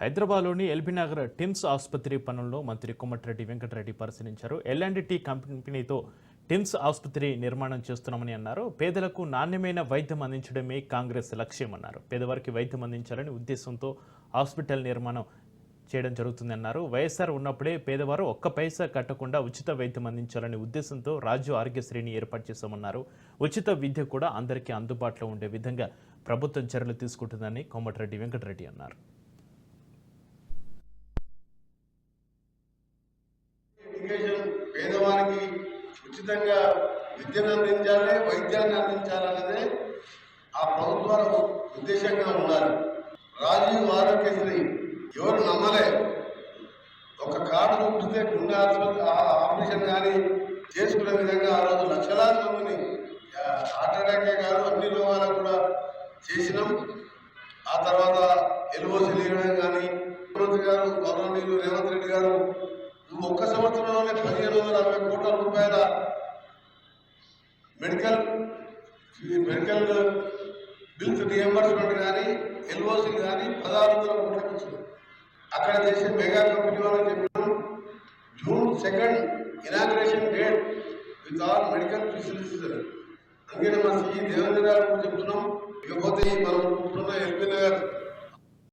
హైదరాబాద్లోని ఎల్బీనగర్ టిమ్స్ ఆసుపత్రి పనులను మంత్రి కోమటిరెడ్డి వెంకటరెడ్డి పరిశీలించారు. ఎల్ అండ్ టీ కంపెనీతో టిమ్స్ ఆసుపత్రి నిర్మాణం చేస్తున్నామని అన్నారు. పేదలకు నాణ్యమైన వైద్యం అందించడమే కాంగ్రెస్ లక్ష్యమన్నారు పేదవారికి వైద్యం అందించాలని ఉద్దేశంతో హాస్పిటల్ నిర్మాణం చేయడం జరుగుతుందన్నారు వైఎస్ఆర్ ఉన్నప్పుడే పేదవారు ఒక్క పైసా కట్టకుండా ఉచిత వైద్యం అందించాలనే ఉద్దేశంతో రాజు ఆరోగ్యశ్రేణి ఏర్పాటు చేశామన్నారు. ఉచిత విద్య కూడా అందరికీ అందుబాటులో ఉండే విధంగా ప్రభుత్వం చర్యలు తీసుకుంటుందని కోమటిరెడ్డి వెంకటరెడ్డి అన్నారు. ఎడ్యుకేషన్ పేదవారికి ఉచితంగా విద్యను అందించాలి వైద్యాన్ని అందించాలన్నదే ఆ ప్రభుత్వాల ఉద్దేశంగా ఉండాలి. రాజీవ్ ఆరోగ్యశ్రీ ఎవరు నమ్మలే? ఒక కార్డు చూపిస్తే గుండె ఆ- ఆపరేషన్ కానీ చేసుకునే విధంగా ఆ రోజు లక్షలాది మందిని హార్ట్ అటాకే కాదు అన్ని రోగాలకు కూడా చేసినాం. ఆ తర్వాత ఎల్ఓసి లీడర్ కానీ ముఖ్యమంత్రి గారు గౌరవనీయులు రేవంత్ రెడ్డి గారు ఒక్క సంవత్సరంలోనే పదిహేను వందల అరవై కోట్ల రూపాయల మెడికల్ మెడికల్ బిల్స్ రియంబర్స్మెంట్ కానీ ఎల్ఓసి కానీ పదహారు వందల కోట్లకి ఇచ్చింది అక్కడ చేసే మెగా కంపెనీ వాళ్ళని చెప్పినాం June second inauguration date with all medical facilities. అందుకని మా సి దేవేంద్ర గారు చెప్తున్నాం ఇకపోతే ఈ మనం